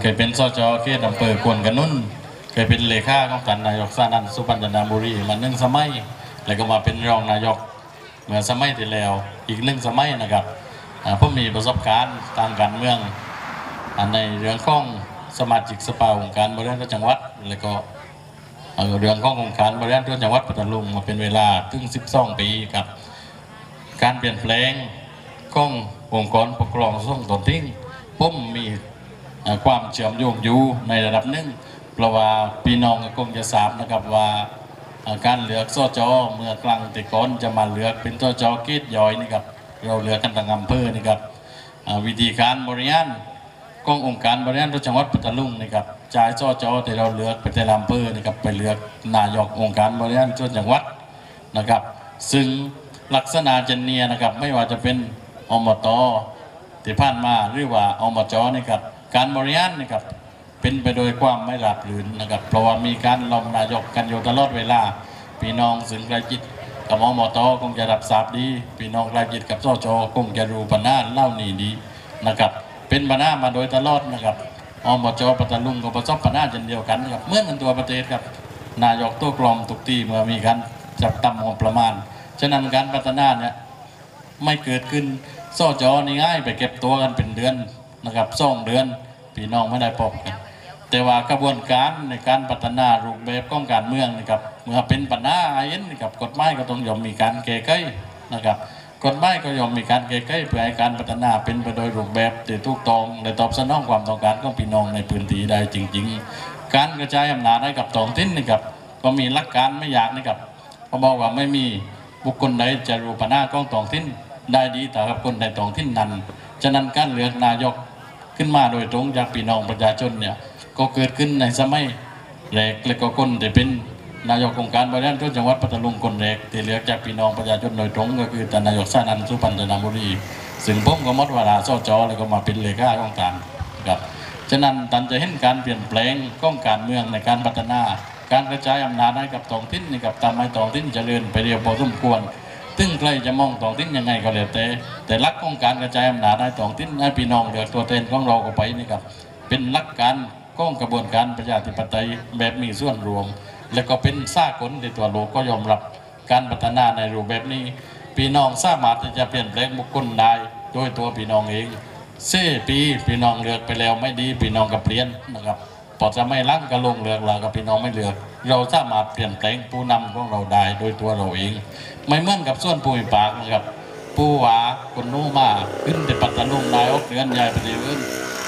เคยเป็นสจเขตอำเภอควนกระนุ่น เคยเป็นเลขาของท่านนายกสานันสุพรรณนาบุรีมาหนึ่งสมัย แล้วก็มาเป็นรองนายกเมื่อสมัยที่แล้วอีกหนึ่งสมัยนะครับผมมีประสบการณ์ทางการเมืองอ่าในเรื่องของสมาชิกสภาองค์การบริหารจังหวัด แล้วก็เรื่องขององค์การบริหารจังหวัดปัตตานีมาเป็นเวลาถึง 12 ปีครับการเปลี่ยนแปลงขององค์กรปกครองส่งตนทิ้งผมมีเอ่อ ความเชื่อมโยงอยู่ในระดับหนึ่งเพราะว่าพี่น้องก็คงจะทราบนะครับว่าการเลือกสจอเมื่อกลางต่ก่อนจะมาเลือกเป็นสจเกตย่อยนี่ครับเราเลือกกันต่างอำเภอนี่ครับวิธีการบริหารขององค์การบริหารส่วนจังหวัดปัตตานีนี่ครับจ่ายสจที่เราเลือกไปแต่ละอำเภอนี่ครับไปเลือกนายกองค์การบริหารส่วนจังหวัดนะครับ ซึ่งลักษณะเจนเนียนะครับไม่ว่าจะเป็นอมตที่ผ่านมาหรือว่าอมจนี่ครับ การบริหารนี่ครับเป็นไปโดยความไม่ราบหรื่นนะครับ เพราะว่ามีการลงนายกกันอยู่ตลอดเวลาพี่น้องสึงใกล้จิตกับมอมตคงจะรับทราบดีพี่น้องใกล้จิตกับสจคงจะรู้ปัญหาเล่านี่ดีนะครับ เป็นปัญหามาโดยตลอดนะครับอมจปัตตาลุงก็ประสบปัญหาเช่นเดียวกันนะครับเมื่อนกันตัวประเทศครับนายกตัวกลมทุกที่เมื่อมีการจับตั้งงบประมาณ ฉะนั้นการพัฒนาเนี่ยไม่เกิดขึ้นสอจอนี่ง่ายไปเก็บตัวกันเป็นเดือน นะครับสองเดือนพี่น้องไม่ได้พบกันแต่ว่ากระบวนการในการพัฒนารูปแบบของการเมืองนะครับเมื่อเป็นปัญหาไอ้นนะครับกฎหมายก็ต้องยอมมีการแก้ไขนะครับกฎหมายก็ยอมมีการแก้ไขเพื่อให้การพัฒนาเป็นไปโดยรูปแบบที่ถูกต้องและตอบสนองความต้องการของพี่น้องในพื้นที่ได้จริง ๆ การกระจายอำนาจให้กับท้องถิ่นนะครับก็มีหลักการไม่อยากนะครับเขาบอกว่าไม่มีบุคคลใดจะรูปัญหาของท้องถิ่นได้ดีแต่กับคนในท้องถิ่นนั้นฉะนั้นการเลือกนายก ขึ้นมาโดยตรงจากพี่น้องประชาชนเนี่ยก็เกิดขึ้นในสมัยแรกและก็คนที่เป็นนายกองค์การบริหารส่วนจังหวัดปัตตานีคนแรกที่เลือกจากพี่น้องประชาชนโดยตรงก็คือท่านนายกสานันท์สุพรรณนาบุรีซึ่งผมก็มดเวลาสจอแล้วก็มาเป็นเลขาของการครับฉะนั้นท่านจะเห็นการเปลี่ยนแปลงของการเมืองในการพัฒนา การกระจายอำนาจให้กับท้องถิ่นกับทำให้ท้องถิ่นเจริญไปเรียวพอสมควร ซึ่งใครจะมองท้องถิ่นยังไงก็แล้วแต่แต่ลักของการกระจายอำนาจให้ท้องถิ่นให้พี่น้องเลือกตัวแทนของเราก็ไปนี่ครับเป็นลักการของกระบวนการประชาธิปไตยแบบมีส่วนรวม และก็เป็นสากลในตัวโลกก็ยอมรับการพัฒนาในรูปแบบนี้ พี่น้องสามารถจะเปลี่ยนแปลงบุคคลได้โดยตัวพี่น้องเองเสีปีพี่น้องเลือกไปแล้วไม่ดีพี่น้องก็เปลี่ยนนะครับพอจะไม่ลั่งก็ลงเลือกเรากับพี่น้องไม่เลือก เราสามารถเปลี่ยนแปลงผู้นำของเราได้โดยตัวเราเอง ไม่เหมือนกับส่วนผู้มีปากนะครับผู้ว่าคนนู้มาขึ้นแต่ปัตตานีนายกเดือนใหญ่ปเรื่อย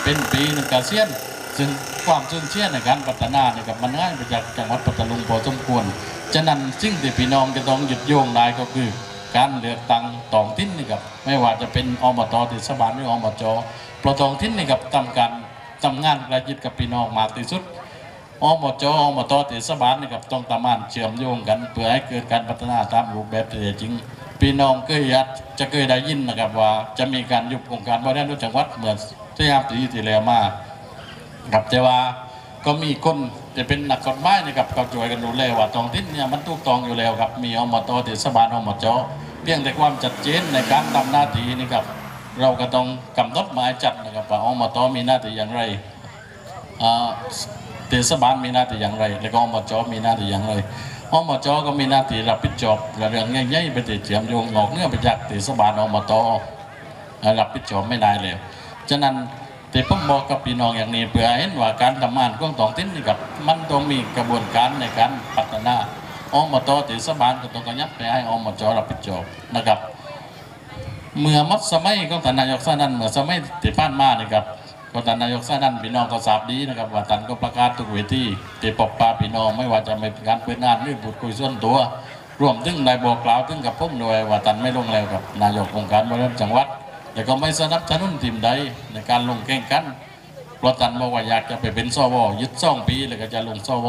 เป็นปีหนึ่งกเกษียณซึ่งความซึ่งเชี่ยในการพัฒนาเนี่ยครับมันง่ายไปจากจังหวัดปัตตานีพอสมควรฉะนั้นสิ่งที่พี่น้องจะต้องหยุดโยงได้ก็คือการเลือกตั้งท้องถิ่นนี่ครับไม่ว่าจะเป็นอบตเทศบาลหรืออบจเพราะท้องถิ่นนี่ครับทำการทำงานใกล้ชิดกับพี่น้องมากที่สุด อบจอบตเทศบาลนี่ครับต้องตามานเชื่อมโยงกัน เพื่อให้เกิดการพัฒนาตามรูปแบบที่แท้จริงพี่น้องเคยยัดจะเคยได้ยินนะครับว่าจะมีการยุบองค์การบริหารจังหวัดเหมือนที่ห้าปีที่แล้วมาครับแต่ว่าก็มีคนจะเป็นนักกฎหมายนะครับก็ช่วยกันดูแลว่าท้องถิ่นเนี่ยมันถูกต้องอยู่แล้วครับมีอบตเทศบาลอบจเพียงแต่ความชัดเจนในการทำหน้าที่นี่ครับเราก็ต้องกำหนดหมายจัดนะครับว่าอบตมีหน้าที่อย่างไรอ่า เทศบาลมีหน้าที่อย่างไร แล้วก็อบจมีหน้าที่อย่างไรอบจก็มีหน้าที่รับผิดชอบและเรื่องใหญ่ๆไปติดเชื่อมโยงออกเนื่องไปจากเทศบาลอบตรับผิดชอบไม่ได้เลยฉะนั้นที่ผมบอกกับพี่น้องอย่างนี้เพื่อให้เห็นว่าการทำงานของท้องถิ่นนี่ครับมันต้องมีกระบวนการในการพัฒนาอบตเทศบาลก็ต้องกระยับไปให้อบจรับผิดชอบนะครับ เมื่อมัดสมัยของท่านนายกสานันเมื่อสมัยที่ผ่านมานี่ครับ ก็ท่านนายกสานั่นพี่น้องก็ทราบดีนะครับว่าท่านก็ประกาศทุกเวทีที่ปกปาพี่น้องไม่ว่าจะเป็นการเปิดงานหรือพูดคุยส่วนตัว รวมถึงได้บอกกล่าวถึงกับผมด้วยว่าท่านไม่ลงแล้วกับนายกองค์การบริหารจังหวัด แต่ก็ไม่สนับสนุนทีมใดในการลงแข่งขันเพราะท่านบอกว่าอยากจะไปเป็นสวยึดซ่องปีแล้วก็จะลงสว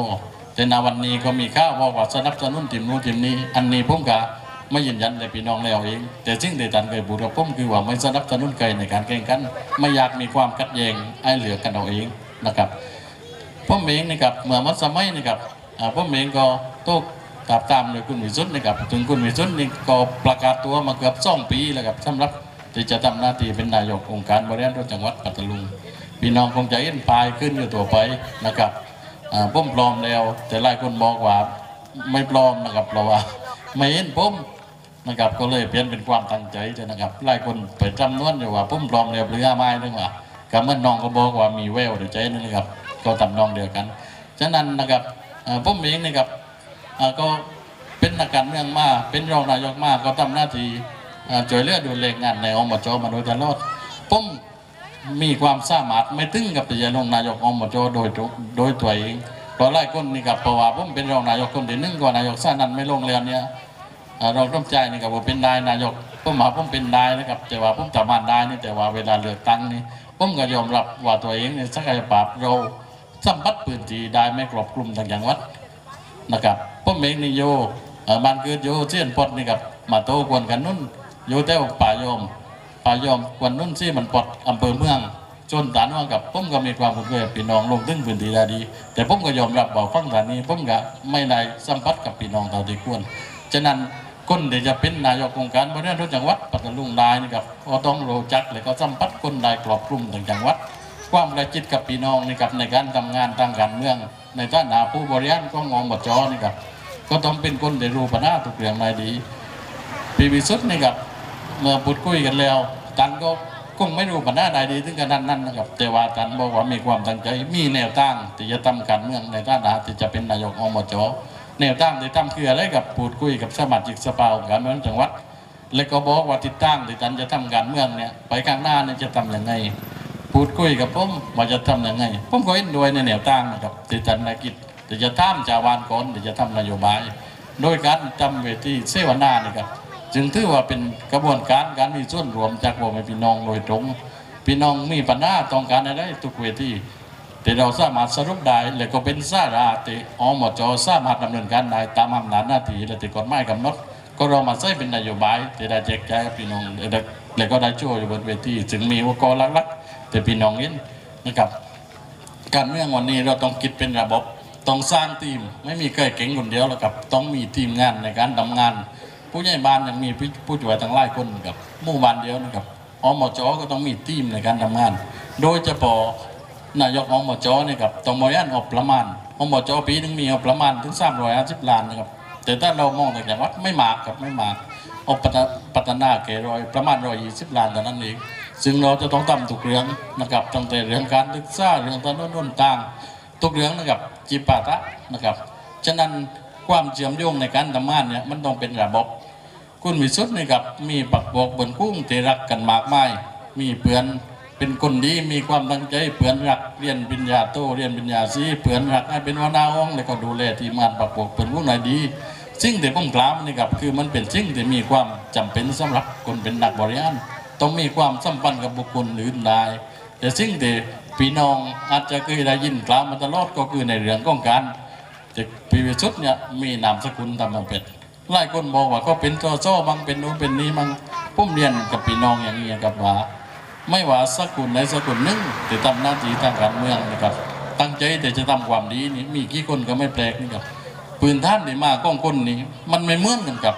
แต่ในวันนี้ก็มีข่าวบอกว่าสนับสนุนทีมนู้นทีมนี้ อันนี้ผมก็ ไม่ยืนยันเลยพี่น้องแล้วเอง แต่สิ่งที่ท่านเคยพูดกับผมคือว่าไม่สนับสนุนใครในการแข่งขัน ไม่อยากมีความขัดแย้งไอ้เหลือกันเอาเองนะครับผมเองนะครับเมื่อมัสมัยนะครับอ่าผมงก็โต้ตามตามโดยคุณวิสุทธ์นะครับถึงคุณวิสุทธ์นี่ก็ประกาศตัวมาเกือบสองปีแล้วครับสำหรับที่จะทำหน้าที่เป็นนายกองค์การบริหารจังหวัดปัตตานีพี่น้องคงจะเห็นปลายขึ้นอยู่ตัวไปนะครับอ่าผมปลอมแล้ว แต่หลายคนบอกว่าไม่ปลอมนะครับเพราะว่าไม่เห็นผม นะครับ ก็เลยเปลี่ยนเป็นความตั้งใจเลยนะครับหลายคนไปจำนวนอยู่ว่าผมปลอมแล้วหรือไม่นึกว่าก็เมื่อน้องก็บอกว่ามีแววเดี๋ยวใจนั่นนะครับ ก็ทำนองเดียวกัน ฉะนั้นนะครับอ่าผมเองนะครับก็เป็นนักการเมืองมาเป็นรองนายกมาก็ทำหน้าที่อ่วยเลือดูแลงานในอบจมาโดยตลอดผมมีความสามารถไม่ถึงกับที่จะลงนายกอบจโดยโดยตัวเองเพราะหลายคนนี่ครับเพราะว่าผมเป็นรองนายกคนที่หนึ่งกว่านายกซ่านั้นไม่ลงเรียนเนี่ย เราต้องใจนี่ครับว่าเป็นนายนายกผมหาผมเป็นนายนะครับ แต่ว่าผมสามารถได้นี่แต่ว่าเวลาเลือกตั้งนี่ผมก็ยอมรับว่าตัวเองเนี่ยศักยภาพเราสัมผัสพื้นที่ได้ไม่ครอบคลุมทางจังหวัดนะครับผมเองนี่โยบ้านเกิดโยเชียนปอดนี่ครับมาโตกวนกันนุ่นโยแต้วป่ายอมป่ายอมกวนนุ่นซี่มันปอดอำเภอเมืองจนฐานว่ากับผมก็มีความคุ้นเคยกับพี่น้องลงถึงพื้นที่ได้ดี แต่ผมก็ยอมรับว่าฟังฐานนี้ผมก็ไม่ได้สัมผัสกับพี่น้องเท่าที่ควรฉะนั้น คนที่จะเป็นนายกองค์การบริหารส่วนจังหวัดปัตตานีได้นี่ครับก็ต้องรู้จักและก็สัมผัสคนได้ครอบคลุมทางจังหวัด ความระจิตกับพี่น้องนี่ครับในการทำงานทางการเมือง ในฐานะผู้บริหารของงบจนี่ครับก็ต้องเป็นคนที่รู้ปัญหาทุกเรื่องในดีปีวิสุทธ์นี่ครับเมื่อพูดคุยกันแล้วตันก็คงไม่รู้ปัญหาใดดีถึงขนาดนั้นนะครับแต่ว่าตันบอกว่ามีความตั้งใจมีแนวตั้งที่จะทำการเมืองในฐานะที่จะเป็นนายกองบจอ แนวตั้งที่ทำคืออะไรกับพูดคุยกับสมาชิกสภาองค์การบริหารจังหวัด แล้วก็บอกว่าติดตั้งที่ตันจะทำการเมืองเนี่ยไปข้างหน้าเนี่ยจะทำอย่างไงพูดคุยกับผมว่าจะทำยังไงผมก็เห็นด้วยในแนวตั้งนะครับที่ท่านนายกิจแต่จะท่ามจาวานก่อนที่จะทำนโยบาย โดยการจำเวทีเสวนานี่ครับจึงถือว่าเป็นกระบวนการการมีส่วนรวมจากพ่อแม่พี่น้องโดยตรงพี่น้องมีปัญหาต้องการอะไรทุกเวที แต่เราสามารถสรุปได้และก็เป็นสาระที่อมจสามารถดำเนินการได้ตามอำนาจหน้าที่และที่กฎหมายกำหนดก็เรามาใช้เป็นนโยบายที่ได้แจกจ่ายให้พี่น้องและก็ได้ช่วยอยู่บนเวทีจึงมีอุปกรณ์หลักๆแต่พี่น้องเห็นนะครับการเมืองวันนี้เราต้องคิดเป็นระบบต้องสร้างทีมไม่มีใครเก่งคนเดียวหรอกครับต้องมีทีมงานในการทำงาน ผู้ใหญ่บ้านยังมีผู้ผู้ช่วยตั้งหลายคนกับหมู่บ้านเดียวนะครับอมจก็ต้องมีทีมในการทำงาน โดยเฉพาะ นายกอมจเนี่ยครับต้องบริหารออกประมาณอมจอปีนึงมีออกประมาณถึง350ล้านนะครับแต่ถ้าเรามองจากจังหวัดไม่มากครับไม่มากออกพัฒนาเกรอยประมาณ120ล้านเท่านั้นเองซึ่งเราจะต้องทำทุกเรื่องนะครับตั้งแต่เรื่องการศึกษาเรื่องถนนหนทางทุกเรื่องนะครับจิปาตะนะครับฉะนั้นความเชื่อมโยงในการทำงานเนี่ยมันต้องเป็นระบบคุณวิสุทธ์นี่ครับมีปักบอกบนกุ้งที่รักกันมากมายมีเพื่อน เป็นคนดีมีความตั้งใจเพื่อนรักเรียนปริญญาโตเรียนปริญญาสีเพื่อนรักให้เป็นวนาองแล้วก็ดูแลทีมงานปักบอกเพื่อนผู้ไหนดีสิ่งที่ผมกล่าวนี่ครับคือมันเป็นสิ่งที่มีความจำเป็นสำหรับคนเป็นนักบริหารต้องมีความสัมพันธ์กับบุคคลอื่นได้แต่สิ่งที่พี่น้องอาจจะเคยได้ยินกล่าวมาตลอดก็คือในเรื่องของการแต่ปีวิสุทธ์เนี่ยมีนามสกุลตามมาเป็นหลายคนบอกว่าก็เป็นโซโซบางเป็นนู้นเป็นนี้บางผมเรียนกับพี่น้องอย่างนี้กับว่า ไม่ว่าสกุลใดสกุลหนึ่งที่ทำหน้าที่ทางการเมืองนะครับ ตั้งใจแต่จะทำความดีนี่มีกี่คนก็ไม่แปลกนี่ครับปืนท่านที่มาก้องคนนี้มันไม่เหมือนกันกับ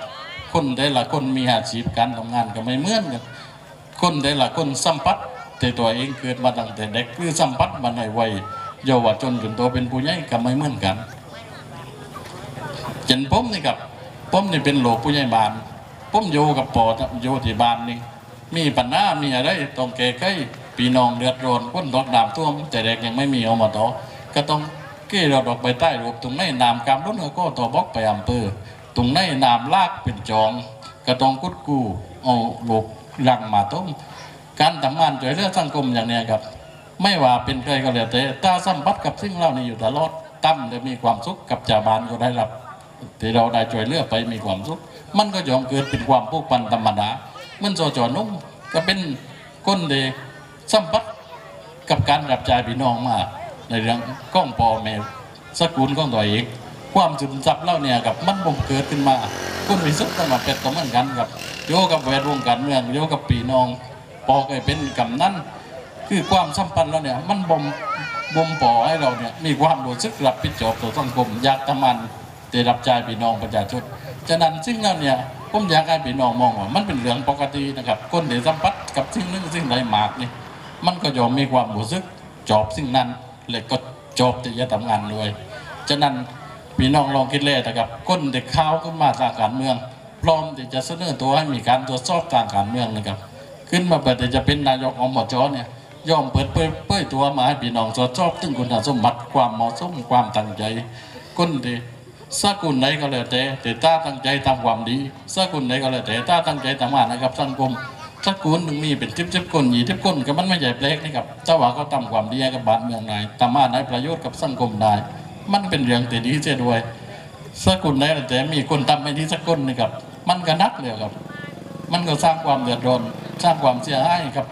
คนแต่ละคนมีอาชีพการทำงานก็ไม่เหมือนกันคนแต่ละคนสัมผัสแต่ตัวเองเกิดมาตั้งแต่เด็กคือสัมผัสมาในวัยเยาวชนจนโตเป็นผู้ใหญ่ก็ไม่เหมือนกันเจนผมนี่ครับผมนี่เป็นโหลกผู้ใหญ่บ้านผมอยู่กับปอดอยู่ที่บ้านนี่ มีปัญหามีอะไรต้องแก้ไขพี่น้องเดือดร้อนคนตกน้ำท่วมแต่เด็กยังไม่มีอมตก็ต้องเกี่เราดอกไปใต้รูปตรงไหนน้ำกำล้นก็ต่อบล็อกไปอำเภอตรงไหนน้ำลากเป็นจอง ก็ต้องกุดกู้เอาลูกรังมาต้มการทำงานช่วยเหลือสังคมอย่างเนี้ยครับ ไม่ว่าเป็นใครก็แล้วแต่ถ้าสัมผัสกับสิ่งเหล่านี้อยู่ตลอดตั้มจะมีความสุขกับชาบานก็ได้รับที่เราได้ช่วยเหลือไปมีความสุข มันก็ยอมเกิดเป็นความผูกพันธรรมดา มันโจจอนุ่มก็เป็นคนเดสัมผัสกับการรับใช้พี่น้องมา ในเรื่องก้องปอแม่สกุลของตัวเองความจุนจับเล่าเนี่ยกับมันบ่มเกิดขึ้นมาคุณวิสุทธ์ก็มาเป็นตัวเหมือนกันครับโยกับแวดวงการเมืองโยกับปีน้อง ปอเคยเป็นกำนันคือความสัมพันธ์แล้วเนี่ยมันบ่มบ่มปอให้เราเนี่ยมีความรู้สึกรับผิดชอบต่อสังคมอยากทำมันได้รับใจพี่น้องประชาชนฉะนั้นสิ่งเหล่าเนี่ย ผมอยากให้พี่น้องมองว่ามันเป็นเรื่องปกตินะครับ คนที่สัมผัสกับสิ่งนึงสิ่งใดมากนี่มันก็ยอมมีความรู้สึกจอบสิ่งนั้นและก็จอบที่จะทำงานด้วยฉะนั้นพี่น้องลองคิดเลยนะครับก้นเด็กข้าวขึ้นมาทางการเมือง พร้อมที่จะเสนอตัวให้มีการตรวจสอบทางการเมืองนะครับ ขึ้นมาเปิดจะเป็นนายกอบจเนี่ยย่อมเปิดเผยเผยตัวมาให้พี่น้องตรวจสอบถึงคุณสมบัติความเหมาะสมความตั้งใจคนที่ สกุลไหนก็แล้วแต่แต่ถ้าตั้งใจทำความดีสกุลไหนก็แล้วแต่ถ้าตั้งใจทำงานนะครับสังคมสกุลหนึ่งมีเป็นทิพย์ทิพย์คนหยีทิพย์คนก็มันไม่ใหญ่เล็กนี่ครับถ้าว่าเขาทำความดีกับบ้านเมืองนายทำมาในประโยชน์กับสังคมนายมันเป็นเรื่องที่ดีเสียด้วยสกุลไหนก็แล้วแต่มีคนทำไม่ดีสักคนนี่ครับมันก็นักเลยครับ มันก็สร้างความเดือดร้อนสร้างความเสียหายกับ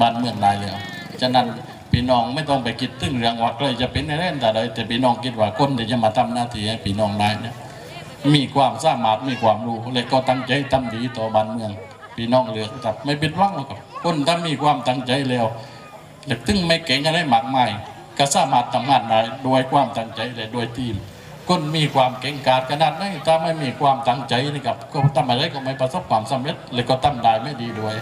บ้านเมืองได้เลยฉะนั้น พี่น้องไม่ต้องไปคิดถึงเรื่องว่าใครจะเป็นอะไรแต่ใดแต่พี่น้องคิดว่าคนที่จะมาทำหน้าที่ให้พี่น้องได้เนี่ยมีความสามารถมีความรู้และก็ตั้งใจทำดีต่อบ้านเมือง พี่น้องเลือครับไม่เป็นหวังหรอกครับคนถ้ามีความตั้งใจแล้วและถึงไม่เก่งอะไรมากมายก็สามารถทำงานได้ด้วยความตั้งใจและด้วยทีมคนมีความเก่งกาจขนาดไหนถ้าไม่มีความตั้งใจนะครับก็ทำอะไรก็ไม่ประสบความสำเร็จเลยก็ทำได้ไม่ดีด้วย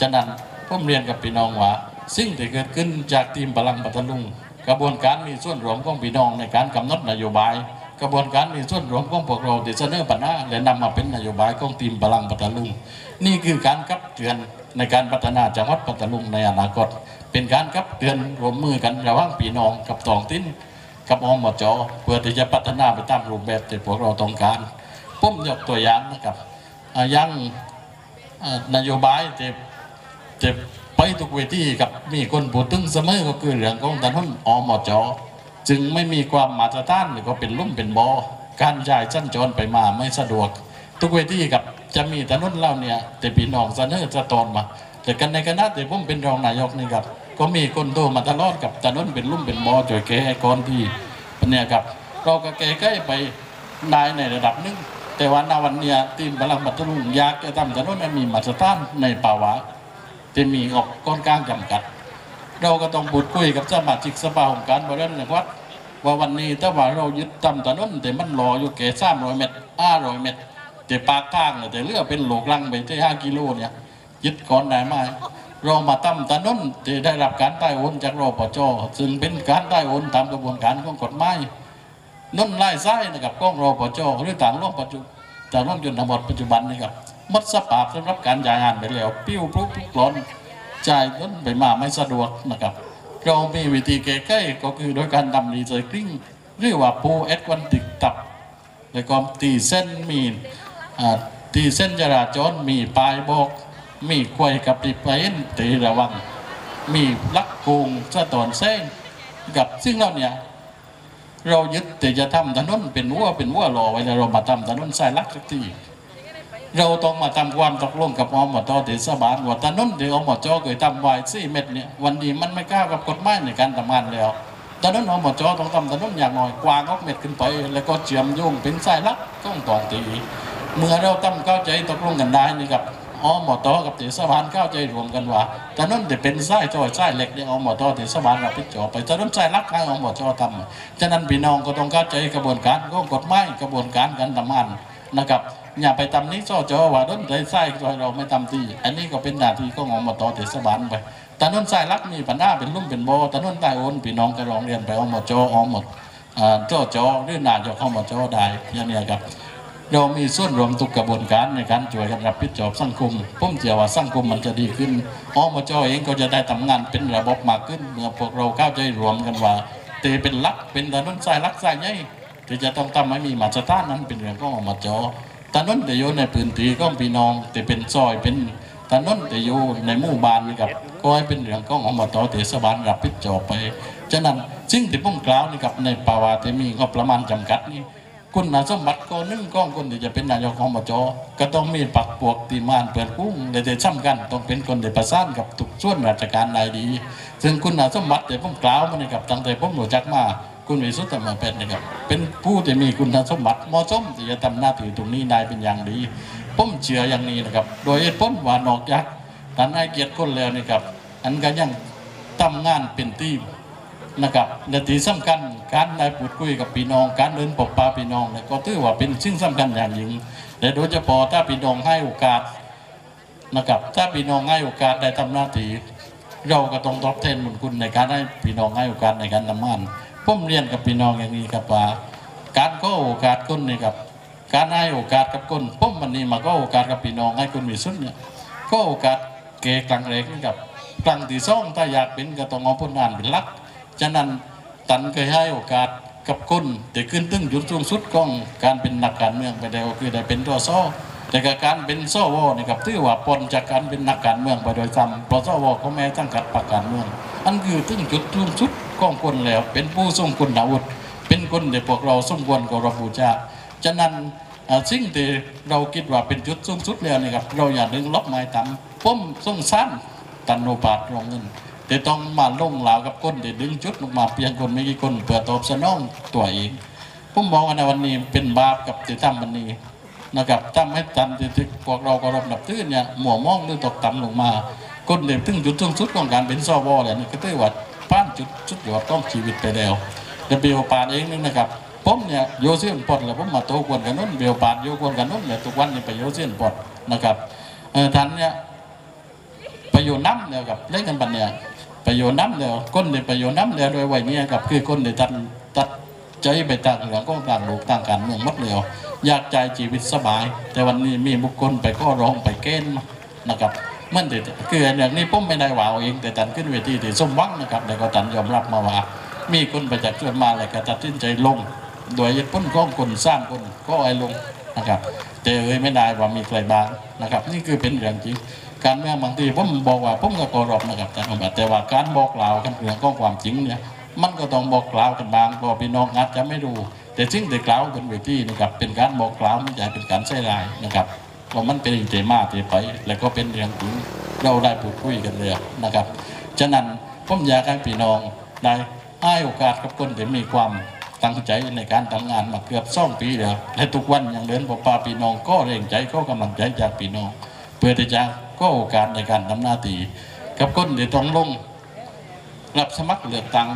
ฉะนั้นผมเรียนกับพี่น้องว่า สิ่งที่เกิดขึ้นจากทีมพลังปัตลุง กระบวนการมีส่วนร่วมของพี่น้องในการกำหนดนโยบาย กระบวนการมีส่วนร่วมของพวกเราที่เสนอปัญหาและนำมาเป็นนโยบายของทีมพลังปัตลุง นี่คือการขับเตือนในการพัฒนาจังหวัดปัตลุงในอนาคต เป็นการขับเตือนร่วมมือกันระหว่างพี่น้องกับท้องถิ่นกับอมจเพื่อที่จะพัฒนาไปตามรูปแบบที่พวกเราต้องการผมยกตัวอย่างนะครับอ่าอยังนโยบายที่ที่ ไปทุกเวทีกับมีคนพูดถึงเสมอก็คือเรื่องของถนนอมจจึงไม่มีความมาตรฐานหรือก็เป็นลุ่มเป็นบอ่อการจ่ายชั้นจรไปมาไม่สะดวก ทุกเวทีกับจะมีถนนเราเนี่ยแต่พี่น้องเสนอจะตอนมา แต่กันในคณะที่ผมเป็นรองนายกนี่ครับก็มีคนโทรมาตลอดกับถนนเป็นลุ่มเป็นบ่อจ่วยแก้ให้ก่อนที่เนี่ยครับเราก็แก้ใกล้ไปนายในระดับหนึงแต่ว่าณวันเนี้ยทีมพลังบัตรุงยากจะทำถนนมีมาตรฐานในภาวะ ที่มีออกก้อนกลางจำกัด เราก็ต้องพูดคุยกับสมาชิกสภาองค์การบริหารจังหวัดว่าวันนี้ถ้าว่าเรายึดตำถนนแต่มันรออยู่แค่สามร้อยเมตรห้าร้อยเมตรแต่ปากข้างแต่เลือกเป็นโหลกลังไปที่ห้ากิโลเนี่ยยึดก่อนได้ไหมเรามาตั้มถนนที่ได้รับการใต้โอนจากรปจซึ่งเป็นการใต้โอนตามกระบวนการของกฎหมายนั่นไล่ไส้นะครับกล้องรปจหรือต่างโลกปัจจุต่างโลกยนต์บทปัจจุบันนี่ครับ มดสภาพสำหรับการจ่ายงานไปแล้ว ปิ้วพลุกพลุกร้อนจ่ายต้นไปมาไม่สะดวกนะครับเรามีวิธีแก้ไขก็คือโดยการทำรีไซเคิลหรือว่าปูแอดวันติกตับแล้วก็ตีเส้นมีตีเส้นจราจรมีปลายบอก มีควยกับติไปเอ็นตีระวัง มีลักกูงสะตอนแซงกับซึ่งเราเนี่ยเรายึดแต่จะทำถนนเป็นวัวเป็นวัวรอไว้แล้วเรามาทำถนนสายลักสักที เราต้องมาทำความตกลงกับอมตเทศบาลว่าถนนที่อมจเคยทำไว้สี่เม็ดเนี่ยวันนี้มันไม่กล้ากับกฎหมายในการทำงานแล้วถนนอมจต้องทำถนนอย่างน้อยกว้างออกเม็ดขึ้นไป แล้วก็เชื่อมโยงเป็นสายลักต้องตองตีเมื่อเราตั้งเข้าใจตกลงกันได้นี่ครับอมตกับเทศบาลเข้าใจรวมกันว่าถนนจะเป็นสายจอยสายเหล็กเนี่ยอมตเทศบาลรับผิดชอบไปถนนสายลักให้อมจทำฉะนั้นพี่น้องก็ต้องเข้าใจกระบวนการของกฎหมายกระบวนการการทำงานนะครับ อย่าไปทำนี้ซ่อจอว่าต้นใจไส้เราไม่ทำที่อันนี้ก็เป็นหน้าที่ของอมตอเทศบาลไปถนนสายลักมีปัญหาเป็นลุ่มเป็นโบ่อถนนใต้โอนพี่น้องก็ร้องเรียนไปอมจออมอ่าจอจอหรือนายกอมจอได้อย่างนี้ครับเรามีส่วนรวมทุกกระบวนการในการช่วยกันรับผิดชอบสังคมผมเชื่อว่าสังคมมันจะดีขึ้นอมจอเองก็จะได้ทำงานเป็นระบบมากขึ้นเมื่อพวกเราเข้าใจรวมกันว่าเตเป็นหลักเป็นถนนสายลักสายใหญ่ที่จะต้องทำให้มีมาตรฐานนั้นเป็นเรื่องของอมจอ ถนนแต่อยู่ในพื้นที่ของพี่น้องแต่เป็นซอยเป็นถนนแต่อยู่ในหมู่บ้านนี่ครับก็ให้เป็นเรื่องของอมตเทศบาลรับผิดชอบไปฉะนั้นสิ่งที่ผมกล่าวนี่ครับในภาวะที่มีงบประมาณจำกัดนี่คุณสมบัติก็หนึ่งก้องคนที่จะเป็นนายกของมจก็ต้องมีปักปวกตีมานเปิดกุ้งและจะช่ำกันต้องเป็นคนที่ประสานกับทุกส่วนราชการนายดี ซึ่งคุณสมบัติที่ผมกล่าวมานี่ครับตั้งแต่ผมรู้จักมา คุณวิสุทธิ์ธรรมเป็นนะครับ เป็นผู้ที่มีคุณสมบัติเหมาะสมที่จะทำหน้าที่ตรงนี้ได้เป็นอย่างดีผมเชื่ออย่างนี้นะครับ โดยเหตุผลว่านอกจากท่านให้เกียรติคนแล้วนี่ครับ อันก็ยังทำงานเป็นทีมนะครับและที่สำคัญการได้พูดคุยกับพี่น้อง การเดินปกปาพี่น้องเนี่ยก็ถือว่าเป็นสิ่งสำคัญอย่างยิ่งและโดยเฉพาะถ้าพี่น้องให้โอกาสนะครับ ถ้าพี่น้องให้โอกาสได้ทำหน้าที่เราก็ต้องตอบแทนบุญคุณในการให้พี่น้องให้โอกาสในการทำงาน ผมเรียนกับพี่น้องอย่างนี้ครับว่าการก็โอกาสคนนี่ครับการให้โอกาสกับคนผมวันนี้มาก็โอกาสกับพี่น้องให้คนมีสุดเนี่ยก็โอกาสเกกลางเล็กนี่ครับกลางที่ซ่องถ้าอยากเป็นก็ต้องเอาผลงานเป็นหลักฉะนั้นตันเคยให้โอกาสกับคนแต่ขึ้นตึ้งจุดสูงสุดของการเป็นนักการเมืองไปแล้วคือได้เป็นตัวซ้อแต่กับการเป็นซ้อวอนี่ครับถือว่าปนจากการเป็นนักการเมืองไปโดยซ้ำเพราะซ้อวอก็แม้ตั้งกัดปากการเมืองอันคือตึ้งจุดสูงสุด ของคนแล้ว เป็นผู้ทรงคุณวุฒิเป็นคนที่พวกเราสมควรเคารพบูชาฉะนั้นสิ่งที่เราคิดว่าเป็นจุดสูงสุดแล้วนี่ครับ เราอย่าดึงล็อกไม้ตำผมสงสารตันโนบาทรองเงินแต่ต้องมาลงเหลากับคนที่ดึงจุดลงมาเพียงคนไม่กี่คนเพื่อตอบสนองตัวเองผมมองว่าในวันนี้เป็นบาปกับที่ทำวันนี้นะครับทำให้ตันที่พวกเราก็รบนับถือเนี่ยหมัวมองหรือตกต่ำลงมาคนเด็กถึงจุดสูงสุดของการเป็นสวเลยนี่ก็ถือว่า ป้านจุดจุดยอดต้องชีวิตไปแล้วแต่เบลปานเองนี่นะครับผมเนี่ยโยเซียนปอดแล้วผมมาโตกวนกันนู้นเบลปานโยกวนกันนู้นเนี่ยทุกวันนี่ไปโยเซียนปอดนะครับเออท่านเนี่ยไปโยน้ำเนี่ยกับเล่นกันบันเนี่ยไปโยน้ำเนี่ยคนเนี่ยไปโยน้ำเนี่ยโดยวัยเนี่ยกับคือคนเนี่ยตัดตัดใจไปต่างเหลืองก็ต่างโลกต่างกันเมืองมัดเลยอยากใจชีวิตสบาย แต่วันนี้มีบุคคลไปก็ร้องไปเกณฑ์นะครับ มื่อเด็กคืออย่างนี้ผมไม่ได้ว่าเอาเองแต่ตันขึ้นเวทีที่สมหวังนะครับแต่ก็ตันยอมรับมาว่า มีคนประจักษ์ชวนมาเลยก็ตัดสินใจลง โดยพ้นข้องคนสร้างคนก็ไอ้ลงนะครับแต่เอ้ยไม่ได้ว่ามีใครบ้างนะครับ นี่คือเป็นเรื่องจริงการเมืองบางทีผมบอกว่าผมก็เคารพนะครับแต่แต่ว่าการบอกกล่าวกันเรื่องของความจริงเนี่ยมันก็ต้องบอกกล่าวกันบางพอพี่น้องอาจจะไม่รู้แต่สิ่งที่กล่าวบนเวทีนะครับเป็นการบอกกล่าวไม่ใช่เป็นการใช้ลายนะครับ เพรามันเป็นเตมาเตไป แล้วก็เป็นเรื่องจริงเราได้พูดคุยกันเลยนะครับ ฉะนั้นผมอยากให้พี่น้องได้ให้โอกาสกับคนที่มีความตั้งใจในการทำงานมาเกือบสองปีแล้วและทุกวันยังเดินปป่าพี่น้องก็เร่งใจก็กำลังใจจากพี่น้อง เพื่อที่จะก็โอกาสในการทำหน้าที่กับคนที่ต้องลงรับสมัครเลือกตั้ง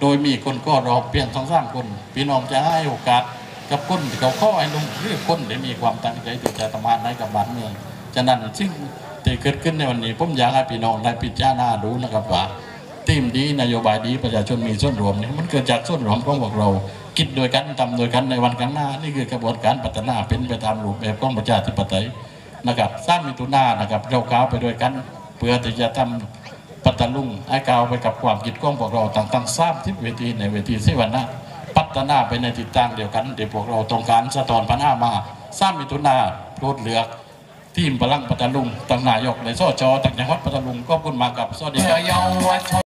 โดยมีคนก็รอเปลี่ยนสองสามคน พี่น้องจะให้โอกาส กับคนที่เขาข้อให้ลงหรือคนที่มีความตั้งใจที่จะทำงานในกับบ้านเมืองฉะนั้นสิ่งที่เกิดขึ้นในวันนี้ผมอยากให้พี่น้องได้พิจารณาดูนะครับว่าทีมดีนโยบายดีประชาชนมีส่วนรวมนี่มันเกิดจากส่วนรวมของพวกเราคิดโดยกันทำโดยกันในวันข้างหน้า นี่คือกระบวนการพัฒนาเป็นไปตามรูปแบบของประชาธิปไตยนะครับสร้างมิตุนานะครับเราก้าวไปด้วยกันเพื่อที่จะทำปัตตลุงให้ก้าวไปกับความคิดของพวกเราต่างๆสร้างทิศเวทีในเวทีเสวนา ฒนาไปในทิศทางเดียวกันที่พวกเราต้องการสะท้อนปัญหามาสร้างมิตุนาโปรดเหลือกทีมพลังปัตตลุงต่างนายกในโซ่จอต่างจังหวัดปัตตลุงก็คุณมากับสวัสดีครับเยาวชน